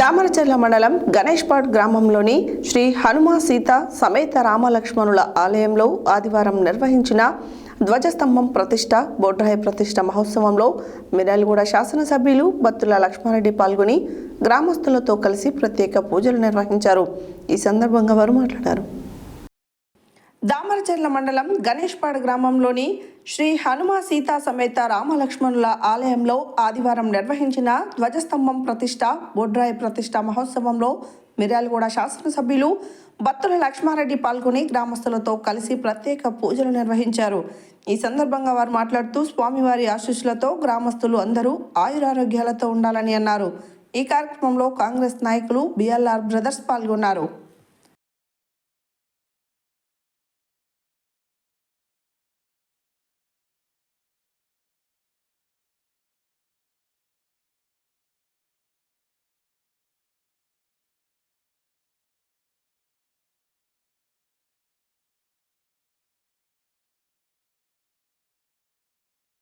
దామరచర్ల మండలం గణేష్పాడ్ గ్రామంలోని శ్రీ హనుమ సీత సమేత రామలక్ష్మణుల ఆలయంలో ఆదివారం నిర్వహించిన ధ్వజస్తంభం ప్రతిష్ట బొడ్రాయి ప్రతిష్ట మహోత్సవంలో మిర్యాలగూడ శాసనసభ్యులు బత్తుల లక్ష్మారెడ్డి పాల్గొని గ్రామస్తులతో కలిసి ప్రత్యేక పూజలు నిర్వహించారు. ఈ సందర్భంగా వారు మాట్లాడారు. దామరచర్ల మండలం గణేష్పాడ్ గ్రామంలోని శ్రీ హనుమ సీతా సమేత రామలక్ష్మణుల ఆలయంలో ఆదివారం నిర్వహించిన ధ్వజస్తంభం ప్రతిష్ట బొడ్రాయి ప్రతిష్ట మహోత్సవంలో మిర్యాలగూడ శాసనసభ్యులు బత్తుల లక్ష్మారెడ్డి పాల్గొని గ్రామస్తులతో కలిసి ప్రత్యేక పూజలు నిర్వహించారు. ఈ సందర్భంగా వారు మాట్లాడుతూ స్వామివారి ఆశీస్సులతో గ్రామస్తులు అందరూ ఆయురారోగ్యాలతో ఉండాలని అన్నారు. ఈ కార్యక్రమంలో కాంగ్రెస్ నాయకులు బిఎల్ఆర్ బ్రదర్స్ పాల్గొన్నారు.